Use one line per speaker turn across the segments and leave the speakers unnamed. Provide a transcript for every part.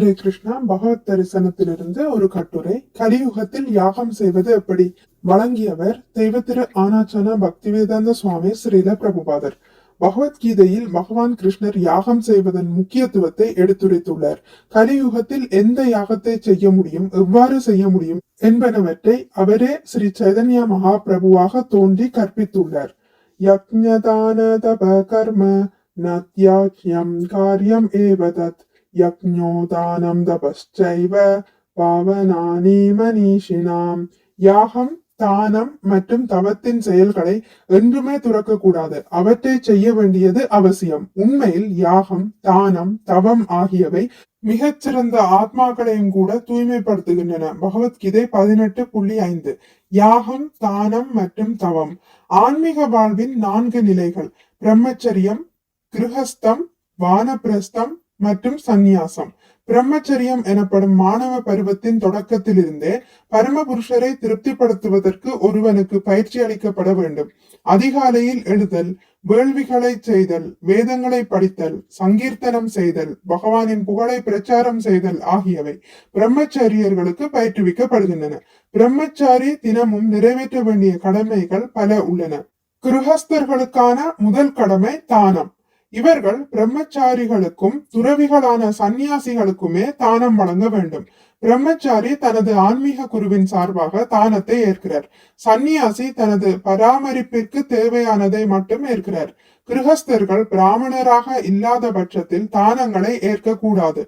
ஹரே கிருஷ்ணா பகவத் தரிசனத்திலிருந்து ஒரு கட்டுரை. கலியுகத்தில் யாகம் செய்வது எப்படி? வழங்கியவர் தெய்வத்திரு ஆனாச்சன பக்திவேதாந்த சுவாமி ஸ்ரீல பிரபுபாதர். பகவத்கீதையில் பகவான் கிருஷ்ணர் யாகம் செய்வதன் முக்கியத்துவத்தை எடுத்துரைத்துள்ளார். கலியுகத்தில் எந்த யாகத்தை செய்ய முடியும் எவ்வாறு செய்ய முடியும் என்பனவற்றை அவரே ஸ்ரீ சைதன்ய மகாபிரபுவாக தோன்றி கற்பித்துள்ளார். யக்ஞதான தப கர்ம நத்யாக்யம் காரியம் ஏவதத் யக்ஞோதானம் தபஸ்சைவ பாவனானி மனிஷினாம் யாகம் தானம் மற்றும் தவத்தின் செயல்களை என்றுமே துறக்கக்கூடாது. அவற்றை செய்ய வேண்டியது அவசியம். உண்மையில் யாகம் தானம் தவம் ஆகியவை மிகச்சிறந்த ஆத்மாக்களையும் கூட தூய்மைப்படுத்துகின்றன. பகவத்கீதை பதினெட்டு புள்ளி ஐந்து. யாகம் தானம் மற்றும் தவம். ஆன்மீக வாழ்வின் நான்கு நிலைகள். பிரம்மச்சரியம் கிருஹஸ்தம் வானப்பிரஸ்தம் மற்றும் சந்நியாசம். பிரம்மச்சரியம் எனப்படும் மாணவ பருவத்தின் தொடக்கத்திலிருந்தே பரமபுருஷரை திருப்திப்படுத்துவதற்கு ஒருவனுக்கு பயிற்சி அளிக்கப்பட வேண்டும். அதிகாலையில் எழுதல் வேள்விகளை செய்தல் வேதங்களை படித்தல் சங்கீர்த்தனம் செய்தல் பகவானின் புகழை பிரச்சாரம் செய்தல் ஆகியவை பிரம்மச்சரியர்களுக்கு பயிற்றுவிக்கப்படுகின்றன. பிரம்மச்சாரி தினமும் நிறைவேற்ற வேண்டிய கடமைகள் பல உள்ளன. கிருஹஸ்தர்களுக்கான முதல் கடமை தானம். இவர்கள் பிரம்மச்சாரிகளுக்கும் துறவிகளான சந்நியாசிகளுக்குமே தானம் வழங்க வேண்டும். பிரம்மச்சாரி தனது ஆன்மீக குருவின் சார்பாக தானத்தை ஏற்கிறார். சந்நியாசி தனது பராமரிப்பிற்கு தேவையானதை மட்டும் ஏற்கிறார். கிருஹஸ்தர்கள் பிராமணராக இல்லாத பட்சத்தில் தானங்களை ஏற்கக்கூடாது.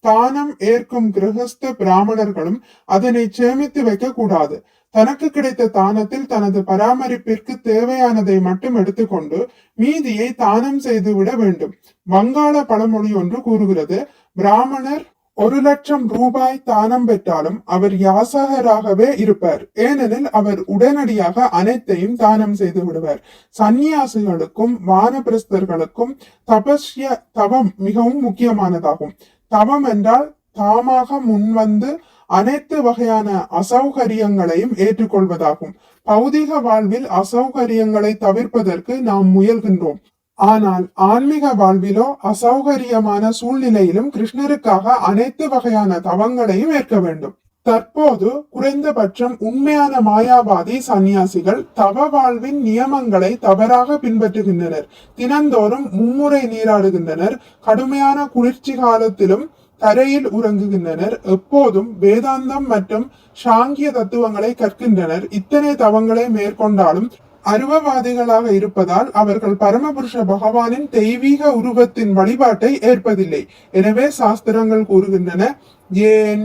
தானம் ஏற்கும் கிரகஸ்த பிராமணர்களும் அதனை சேமித்து வைக்க கூடாது தனக்கு கிடைத்த தானத்தில் தனது பராமரிப்பிற்கு தேவையானதை மட்டும் எடுத்துக்கொண்டு மீதியை தானம் செய்து விட வேண்டும். வங்காள பழமொழி ஒன்று கூறுகிறது பிராமணர் ஒரு லட்சம் ரூபாய் தானம் பெற்றாலும் அவர் யாசகராகவே இருப்பார். ஏனெனில் அவர் உடனடியாக அனைத்தையும் தானம் செய்து விடுவார். சந்நியாசிகளுக்கும் வானபிரஸ்தர்களுக்கும் தபஸ்ய தவம் மிகவும் முக்கியமானதாகும். தவம் என்றால் தாமாக முன்வந்து அனைத்து வகையான அசௌகரியங்களையும் ஏற்றுக்கொள்வதாகும். பௌதிக வாழ்வில் அசௌகரியங்களை தவிர்ப்பதற்கு நாம் முயல்கின்றோம். ஆனால் ஆன்மீக வாழ்விலோ அசௌகரியமான சூழ்நிலையிலும் கிருஷ்ணருக்காக அனைத்து வகையான தவங்களையும் ஏற்க வேண்டும். தற்போது குறைந்தபட்சம் உண்மையான மாயாவாதி சந்நியாசிகள் தவ வாழ்வின் நியமங்களை தவறாக பின்பற்றுகின்றனர். தினந்தோறும் மும்முறை நீராடுகின்றனர். கடுமையான குளிர்ச்சி காலத்திலும் தரையில் உறங்குகின்றனர். எப்போதும் வேதாந்தம் மற்றும் சாங்கிய தத்துவங்களை கற்கின்றனர். இத்தனை தவங்களை மேற்கொண்டாலும் அருவவாதிகளாக இருப்பதால் அவர்கள் பரமபுருஷ பகவானின் தெய்வீக உருவத்தின் வழிபாட்டை ஏற்பதில்லை. எனவே சாஸ்திரங்கள் கூறுகின்றன ஏன்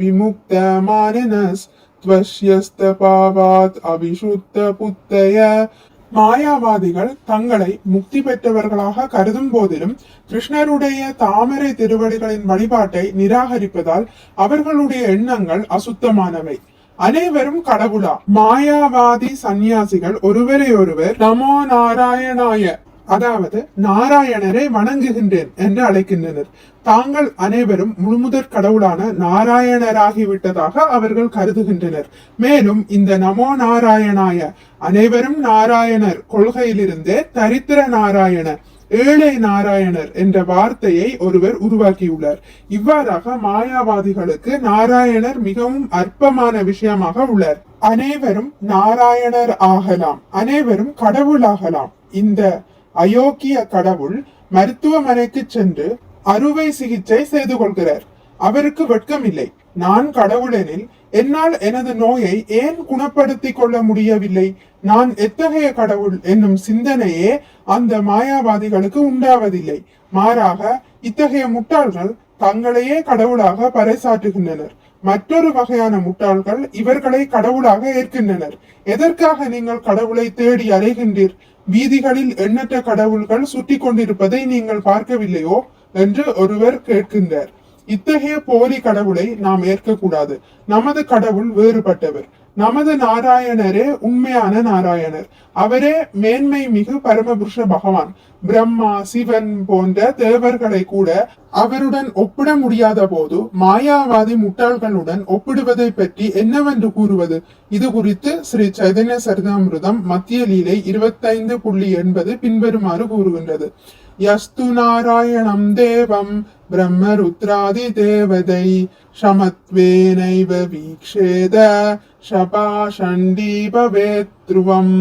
விமுக்த மானினஸ் துவஷ்யஸ்த பாவாத் புத்தய? மாயாவாதிகள் தங்களை முக்தி பெற்றவர்களாக கருதும் போதிலும் கிருஷ்ணருடைய தாமரை திருவடிகளின் வழிபாட்டை நிராகரிப்பதால் அவர்களுடைய எண்ணங்கள் அசுத்தமானவை. அனைவரும் கடவுளா. மாயாவாதி சந்நியாசிகள் ஒருவரை ஒருவர் நமோ நாராயணாய அதாவது நாராயணரை வணங்குகின்றேன் என்று அழைக்கின்றனர். தாங்கள் அனைவரும் முழுமுதற் கடவுளான நாராயணராகிவிட்டதாக அவர்கள் கருதுகின்றனர். மேலும் இந்த நமோ நாராயணாய அனைவரும் நாராயணர் கொள்கையிலிருந்தே தரித்திர நாராயண ஏழை நாராயணர் என்ற வார்த்தையை ஒருவர் உருவாக்கியுள்ளார். இவ்வாறாக மாயாவாதிகளுக்கு நாராயணர் மிகவும் அற்பமான விஷயமாக உள்ளார். அனைவரும் நாராயணர் ஆகலாம். அனைவரும் கடவுளாகலாம். இந்த அயோக்கிய கடவுள் மருத்துவமனைக்கு சென்று அறுவை சிகிச்சை செய்து கொள்கிறார். அவருக்கு வெட்கமில்லை. நான் கடவுளெனில் என்னால் எனது நோயை ஏன் குணப்படுத்திக் கொள்ள முடியவில்லை? நான் எத்தகைய கடவுள் என்னும் சிந்தனையே அந்த மாயாவாதிகளுக்கு உண்டாவதில்லை. மாறாக இத்தகைய முட்டாள்கள் தங்களையே கடவுளாக பறைசாற்றுகின்றனர். மற்றொரு வகையான முட்டாள்கள் இவர்களை கடவுளாக ஏற்கின்றனர். எதற்காக நீங்கள் கடவுளை தேடி அலைகின்றீர்? வீதிகளில் எண்ணற்ற கடவுள்கள் சுற்றி கொண்டிருப்பதை நீங்கள் பார்க்கவில்லையோ? என்று ஒருவர் கேட்கின்றார். இத்தகைய போலி கடவுளை நாம் ஏற்கக்கூடாது. நமது கடவுள் வேறுபட்டவர். நமது நாராயணரே உண்மையான நாராயணர். அவரே மேன்மை மிகு பரமபுருஷ பகவான். பிரம்மா சிவன் போன்ற தேவர்களை கூட அவருடன் ஒப்பிட முடியாத போது மாயாவாதி முட்டாள்களுடன் ஒப்பிடுவதை பற்றி என்னவென்று கூறுவது? இது குறித்து ஸ்ரீ சைதன்ய சரிதாமிருதம் மத்திய லீலை இருபத்தைந்து புள்ளி எண்பது பின்வருமாறு கூறுகின்றது. யஸ்து நாராயணம் தேவம் பிரம்மருத்ராதி தேவதை சமத்வேனைவ வீக்ஷேத சபாஷண்டீபவேத் த்ருவம்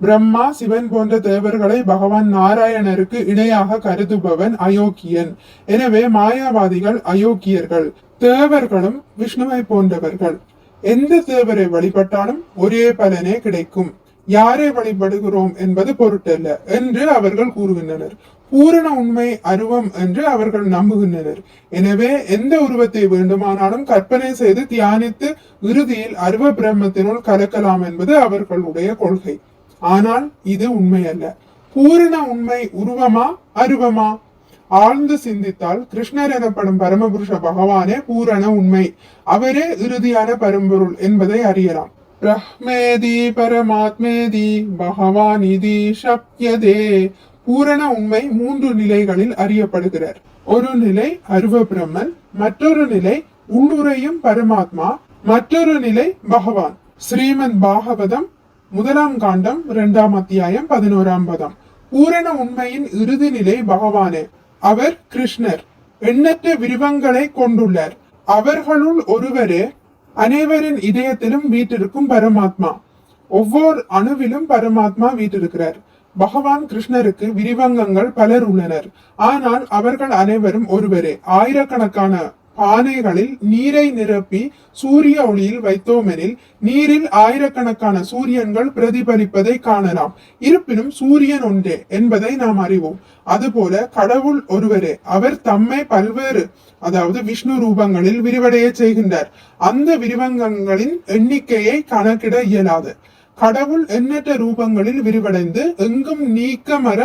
பிரம்மா சிவன் போன்ற தேவர்களை பகவான் நாராயணருக்கு இணையாக கருதுபவன் அயோக்கியன். எனவே மாயாவாதிகள் அயோக்கியர்கள் தேவர்களும் விஷ்ணுவை போன்றவர்கள். எந்த தேவரை வழிபட்டாலும் ஒரே பலனே கிடைக்கும். யாரை வழிபடுகிறோம் என்பது பொருட்டல்ல என்று அவர்கள் கூறுகின்றனர். பூரண உண்மை அருவம் என்று அவர்கள் நம்புகின்றனர். எனவே எந்த உருவத்தை வேண்டுமானாலும் கற்பனை செய்து தியானித்து இறுதியில் அருவ பிரம்மத்தினுள் கலக்கலாம் என்பது அவர்களுடைய கொள்கை. ஆனால் இது உண்மை அல்ல பூரண உண்மை உருவமா அருவமா? ஆழ்ந்து சிந்தித்தால் கிருஷ்ணர் எனப்படும் பரமபுருஷ பகவானே பூரண உண்மை. அவரே இறுதியான பரம்பொருள் என்பதை அறியலாம். பிரஹ்மேதி பரமாத்மேதி பகவான் இதி சப்யதே. பூரண உண்மை மூன்று நிலைகளில் அறியப்படுகிறார். ஒரு நிலை அருவ பிரம்மன் மற்றொரு நிலை உள்ளுரையும் பரமாத்மா மற்றொரு நிலை பகவான். ஸ்ரீமத் பாகவதம் முதலாம் காண்டம் இரண்டாம் அத்தியாயம் பதினோராம் பதம். பூரண உண்மையின் இறுதி நிலை பகவானே. அவர் கிருஷ்ணர். எண்ணற்ற விருவங்களை கொண்டுள்ளார். அவர்களுள் ஒருவரே அனைவரின் இதயத்திலும் வீட்டிருக்கும் பரமாத்மா. ஒவ்வொரு அணுவிலும் பரமாத்மா வீட்டிருக்கிறார் பகவான் கிருஷ்ணருக்கு விரிவங்கங்கள் பலர் உள்ளனர். ஆனால் அவர்கள் அனைவரும் ஒருவரே. ஆயிரக்கணக்கான பானைகளில் நீரை நிரப்பி சூரிய ஒளியில் வைத்தோமெனில் நீரில் ஆயிரக்கணக்கான சூரியன்கள் பிரதிபலிப்பதை காணலாம். இருப்பினும் சூரியன் ஒன்றே என்பதை நாம் அறிவோம். அதுபோல கடவுள் ஒருவரே. அவர் தம்மை பல்வேறு அதாவது விஷ்ணு ரூபங்களில் விரிவடைய செய்கின்றார். அந்த விரிவங்கங்களின் எண்ணிக்கையை கணக்கிட இயலாது. கடவுள் எண்ணற்ற ரூபங்களில் விரிவடைந்து எங்கும் நீக்கமர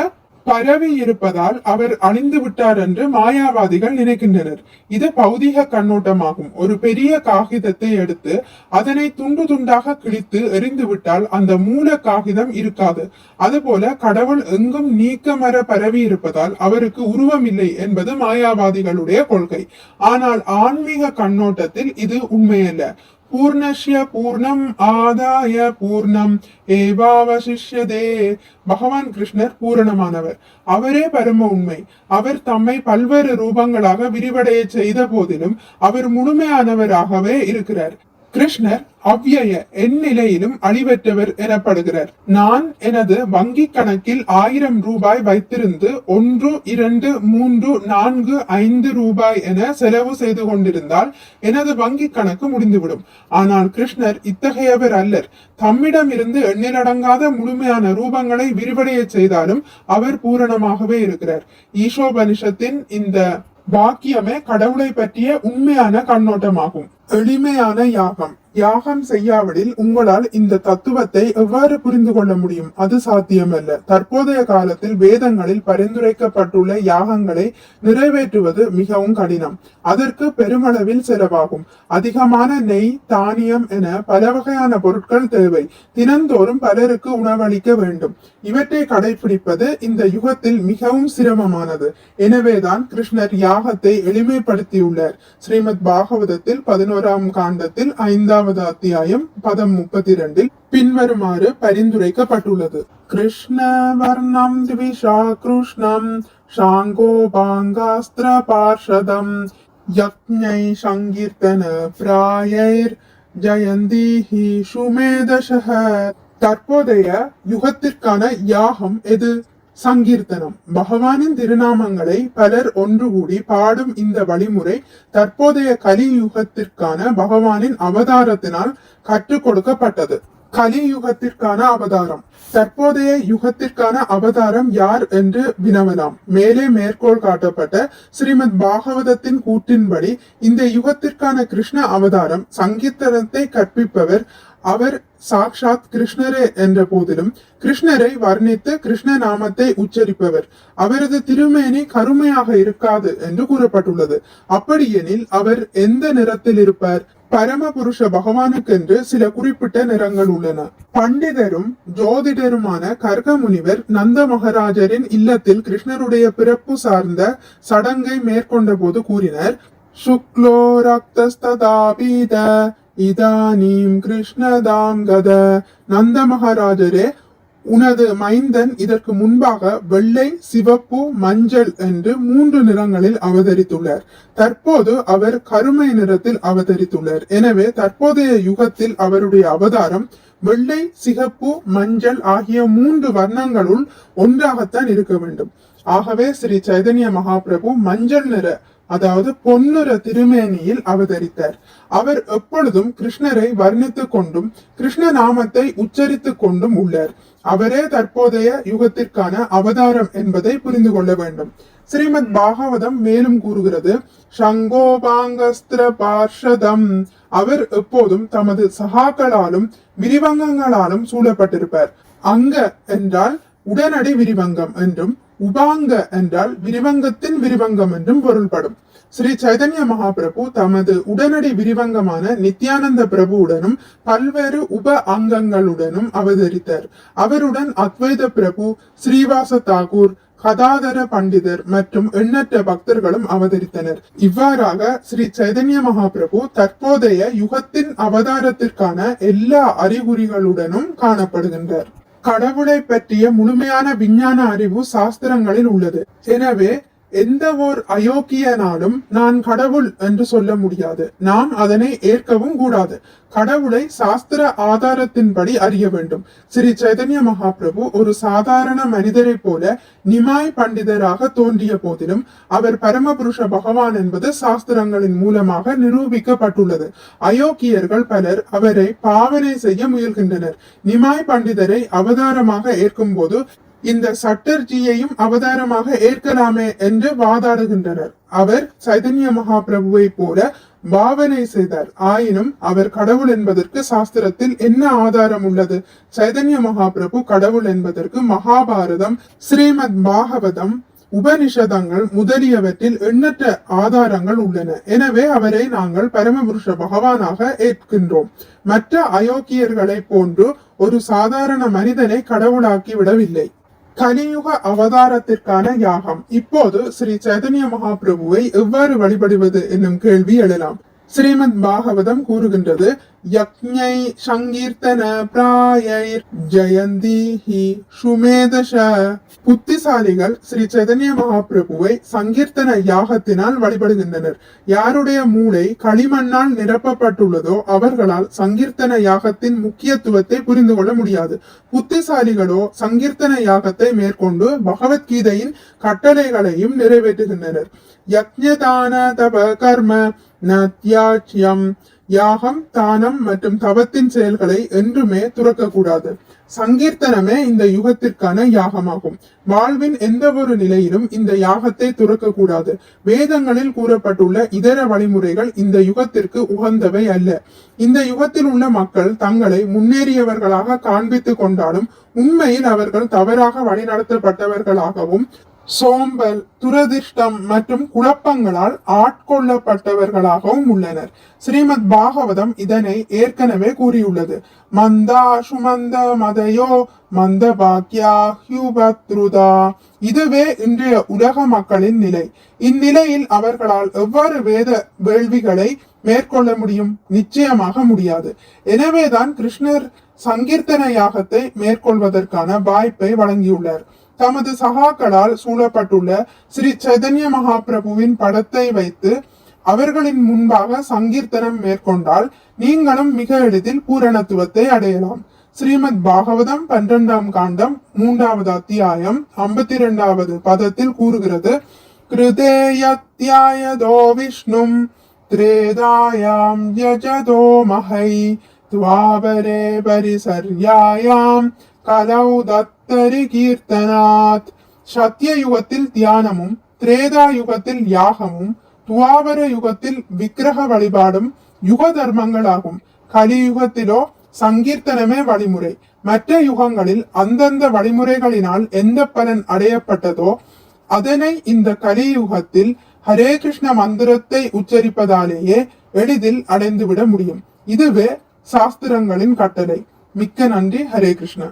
பரவி இருப்பதால் அவர் அழிந்து விட்டார் என்று மாயாவாதிகள் நினைக்கின்றனர். இது பௌதிக கண்ணோட்டமாகும். ஒரு பெரிய காகிதத்தை எடுத்து அதனை துண்டு துண்டாக கிழித்து எரிந்து விட்டால் அந்த மூல காகிதம் இருக்காது. அதுபோல கடவுள் எங்கும் நீக்கமர பரவி இருப்பதால் அவருக்கு உருவம் இல்லை என்பது மாயாவாதிகளுடைய கொள்கை. ஆனால் ஆன்மீக கண்ணோட்டத்தில் இது உண்மையல்ல. பூர்ணஷ்ய பூர்ணம் ஆதாய பூர்ணம் ஏவாவசிஷ்யதே பகவான் கிருஷ்ணர் பூரணமானவர். அவரே பரம உண்மை. அவர் தம்மை பல்வேறு ரூபங்களாக விரிவடைய செய்த போதிலும் அவர் முழுமையானவராகவே இருக்கிறார். கிருஷ்ணர் அவ்யய எந்நிலையிலும் அழிவற்றவர் எனப்படுகிறார். நான் எனது வங்கி கணக்கில் ஆயிரம் ரூபாய் வைத்திருந்து ஒன்று இரண்டு மூன்று நான்கு ஐந்து ரூபாய் என செலவு செய்து கொண்டிருந்தால் எனது வங்கி கணக்கு முடிந்துவிடும். ஆனால் கிருஷ்ணர் இத்தகையவர் அல்லர். தம்மிடம் இருந்து எண்ணிலடங்காத முழுமையான ரூபங்களை விரிவடைய செய்தாலும் அவர் பூரணமாகவே இருக்கிறார். ஈசோபனிஷத்தின் இந்த வாக்கியமே கடவுளை பற்றிய உண்மையான கண்ணோட்டமாகும். எளிமையான யாகம். யாகம் செய்யாவிடில் உங்களால் இந்த தத்துவத்தை எவ்வாறு புரிந்து கொள்ள முடியும்? அது சாத்தியமல்ல. தற்போதைய காலத்தில் வேதங்களில் பரிந்துரைக்கப்பட்டுள்ள யாகங்களை நிறைவேற்றுவது மிகவும் கடினம். அதற்கு பெருமளவில் செலவாகும். அதிகமான நெய் தானியம் என பல வகையான பொருட்கள் தேவை. தினந்தோறும் பலருக்கு உணவளிக்க வேண்டும். இவற்றை கடைபிடிப்பது இந்த யுகத்தில் மிகவும் சிரமமானது. எனவேதான் கிருஷ்ணர் யாகத்தை எளிமைப்படுத்தியுள்ளார். ஸ்ரீமத் பாகவதத்தில் பதினோராம் காண்டத்தில் ஐந்தாம் இரண்டாவது அத்தியாயம் பதம் முப்பத்தி இரண்டில் பின்வருமாறு பரிந்துரைக்கப்பட்டுள்ளது. கிருஷ்ண வர்ணம் திவிஷா கிருஷ்ணம் ஷாங்கோ பாங்காஸ்திர பார்ஷதம் யக்ஞை சங்கீர்த்தன பிராயைர் ஜயந்தீஹி சுமேதசக தற்போதைய யுகத்திற்கான யாகம் எது? சங்கீர்த்தனம். பகவானின் திருநாமங்களை பலர் ஒன்று கூடி பாடும் இந்த வழிமுறை தற்போதைய கலியுகத்திற்கான பகவானின் அவதாரத்தினால் கற்றுக் கொடுக்கப்பட்டது. கலியுகத்திற்கான அவதாரம். தற்போதைய யுகத்திற்கான அவதாரம் யார் என்று வினவலாம். மேலே மேற்கோள் காட்டப்பட்ட ஸ்ரீமத் பாகவதத்தின் கூற்றின்படி இந்த யுகத்திற்கான கிருஷ்ண அவதாரம் சங்கீர்த்தனத்தை கற்பிப்பவர் அவர் சாக்ஷாத் கிருஷ்ணரே என்ற போதிலும் கிருஷ்ணரை வர்ணித்து கிருஷ்ண நாமத்தை உச்சரிப்பவர். அவரது திருமேனி கருமையாக இருக்காது என்று கூறப்பட்டுள்ளது. அப்படியெனில் அவர் எந்த நிறத்தில் இருப்பார்? பரமபுருஷ பகவானுக்கென்று சில குறிப்பிட்ட நிறங்கள் உள்ளன. பண்டிதரும் ஜோதிடருமான கர்க முனிவர் நந்த மகாராஜரின் இல்லத்தில் கிருஷ்ணருடைய பிறப்பு சார்ந்த சடங்கை மேற்கொண்ட போது கூறினர் சுக்லோ ரக்தஸ்ததாபீத இதானீம் கிருஷ்ணதாம் கத நந்த மகாராஜரே உனது மைந்தன் இதற்கு முன்பாக வெள்ளை சிவப்பு மஞ்சள் என்று மூன்று நிறங்களில் அவதரித்துள்ளார். தற்போது அவர் கருமை நிறத்தில் அவதரித்துள்ளார். எனவே தற்போதைய யுகத்தில் அவருடைய அவதாரம் வெள்ளை சிகப்பு மஞ்சள் ஆகிய மூன்று வர்ணங்களுள் ஒன்றாகத்தான் இருக்க வேண்டும். ஆகவே ஸ்ரீ சைதன்ய மகாபிரபு மஞ்சள் நிற அதாவது பொன்னுர திருமேனியில் அவதரித்தார். அவர் எப்பொழுதும் கிருஷ்ணரை வர்ணித்துக் கொண்டும் கிருஷ்ண நாமத்தை உச்சரித்துக் கொண்டும் உள்ளார். அவரே தற்போதைய யுகத்திற்கான அவதாரம் என்பதை புரிந்து கொள்ள வேண்டும். ஸ்ரீமத் பாகவதம் மேலும் கூறுகிறது சங்கோபாங்கஸ்திர பார்ஷதம். அவர் எப்போதும் தமது சகாக்களாலும் விரிவங்கங்களாலும் சூழப்பட்டிருப்பார். அங்க என்றால் உடனடி விரிவங்கம் என்றும் உபாங்க என்றால் விரிவங்கத்தின் விரிவங்கம் என்றும் பொருள்படும். ஸ்ரீ சைதன்ய மகாபிரபு தமது உடனடி விரிவங்கமான நித்யானந்த பிரபுவுடனும் பல்வேறு உப அங்கங்களுடனும் அவதரித்தார். அவருடன் அத்வைத பிரபு ஸ்ரீவாச தாகூர் கதாதர பண்டிதர் மற்றும் எண்ணற்ற பக்தர்களும் அவதரித்தனர். இவ்வாறாக ஸ்ரீ சைதன்ய மகாபிரபு தற்போதைய யுகத்தின் அவதாரத்திற்கான எல்லா அறிகுறிகளுடனும் காணப்படுகின்றார். கடவுளை பற்றிய முழுமையான விஞ்ஞான அறிவு சாஸ்திரங்களில் உள்ளது. எனவே எந்த ஓர் அயோக்கியனாலும் நான் கடவுள் என்று சொல்ல முடியாது. நாம் அதனை ஏற்கவும் கூடாது. கடவுளை சாஸ்திர ஆதாரத்தின்படி அறிய வேண்டும். ஸ்ரீ சைதன்ய மகாபிரபு ஒரு சாதாரண மனிதரை போல நிமாய் பண்டிதராக தோன்றிய போதிலும் அவர் பரமபுருஷ பகவான் என்பது சாஸ்திரங்களின் மூலமாக நிரூபிக்கப்பட்டுள்ளது. அயோக்கியர்கள் பலர் அவரை பாவனை செய்ய முயல்கின்றனர். நிமாய் பண்டிதரை அவதாரமாக ஏற்கும் போது இந்த சட்டர்ஜியையும் அவதாரமாக ஏற்கலாமே என்று வாதாடுகின்றனர். அவர் சைதன்ய மகாபிரபுவை போல பாவனை செய்தார். ஆயினும் அவர் கடவுள் என்பதற்கு சாஸ்திரத்தில் என்ன ஆதாரம் உள்ளது? சைதன்ய மகாபிரபு கடவுள் என்பதற்கு மகாபாரதம் ஸ்ரீமத் பாகவதம் உபனிஷதங்கள் முதலியவற்றில் எண்ணற்ற ஆதாரங்கள் உள்ளன. எனவே அவரை நாங்கள் பரமபுருஷ பகவானாக ஏற்கின்றோம். மற்ற அயோக்கியர்களைப் போன்று ஒரு சாதாரண மனிதனை கடவுளாக்கி விடவில்லை. கலியுக அவதாரத்திற்கான யாகம். இப்போது ஸ்ரீ சைதன்ய மகாபிரபுவை எவ்வாறு வழிபடுவது என்னும் கேள்வி எழலாம். ஸ்ரீமத் பாகவதம் கூறுகின்றது யக்ஞை சங்கீர்த்தன பிராயைர் ஜெயந்தி ஹி சுமேதஷ புத்திசாலிகள் ஸ்ரீ சைதன்ய மகாபிரபுவை சங்கீர்த்தன யாகத்தினால் வழிபடுகின்றனர். யாருடைய மூளை களிமண்ணால் நிரப்பப்பட்டுள்ளதோ அவர்களால் சங்கீர்த்தன யாகத்தின் முக்கியத்துவத்தை புரிந்து கொள்ள முடியாது. புத்திசாலிகளோ சங்கீர்த்தன யாகத்தை மேற்கொண்டு பகவத்கீதையின் கட்டளைகளையும் நிறைவேற்றுகின்றனர். யக்ஞதான தப கர்ம நத்யாச்சியம் யாகம் தானம் மற்றும் தவத்தின் செயல்களை என்றுமே துறக்கக்கூடாது. சங்கீர்த்தனமே இந்த யுகத்திற்கான யாகமாகும். வாழ்வின் எந்த ஒரு நிலையிலும் இந்த யாகத்தை துறக்கக்கூடாது. வேதங்களில் கூறப்பட்டுள்ள இதர வழிமுறைகள் இந்த யுகத்திற்கு உகந்தவை அல்ல. இந்த யுகத்தில் உள்ள மக்கள் தங்களை முன்னேறியவர்களாக காண்பித்துக் கொண்டாலும் உண்மையில் அவர்கள் தவறாக வழிநடத்தப்பட்டவர்களாகவும் சோம்பல் துரதிர்ஷ்டம் மற்றும் குழப்பங்களால் ஆட்கொள்ளப்பட்டவர்களாகவும் உள்ளனர். ஸ்ரீமத் பாகவதம் இதனை ஏற்கனவே கூறியுள்ளது. மந்தா சுமந்த மதையோ மந்த பாக்யா ஹியூபத்ருதா. இதுவே இன்றைய உலக மக்களின் நிலை. இந்நிலையில் அவர்களால் எவ்வாறு வேத வேள்விகளை மேற்கொள்ள முடியும்? நிச்சயமாக முடியாது. எனவேதான் கிருஷ்ணர் சங்கீர்த்தன யாகத்தை மேற்கொள்வதற்கான வாய்ப்பை வழங்கியுள்ளார். தமது சகாக்களால் சூழப்பட்டுள்ள ஸ்ரீ சைதன்ய மகாபிரபுவின் படத்தை வைத்து அவர்களின் முன்பாக சங்கீர்த்தனம் மேற்கொண்டால் நீங்களும் மிக எளிதில் பூரணத்துவத்தை அடையலாம். ஸ்ரீமத் பாகவதம் பன்னிரெண்டாம் காண்டம் மூன்றாவது அத்தியாயம் ஐம்பத்தி இரண்டாவது பதத்தில் கூறுகிறது. கிருதேயத்யாயதோ விஷ்ணும் திரேதாயாம் யஜதோ மகை துவாபரே பரிசர்யாயாம் கலௌ தத் கீர்த்தனாத். சத்திய யுகத்தில் தியானமும் திரேதா யுகத்தில் யாகமும் துவாபர யுகத்தில் விக்கிரக வழிபாடும் யுக தர்மங்களாகும். கலியுகத்திலோ சங்கீர்த்தனமே வழிமுறை. மற்ற யுகங்களில் அந்தந்த வழிமுறைகளினால் எந்த பலன் அடையப்பட்டதோ அதனை இந்த கலியுகத்தில் ஹரே கிருஷ்ண மந்திரத்தை உச்சரிப்பதாலேயே எளிதில் அடைந்துவிட முடியும். இதுவே சாஸ்திரங்களின் கட்டளை. மிக்க நன்றி ஹரே கிருஷ்ணா.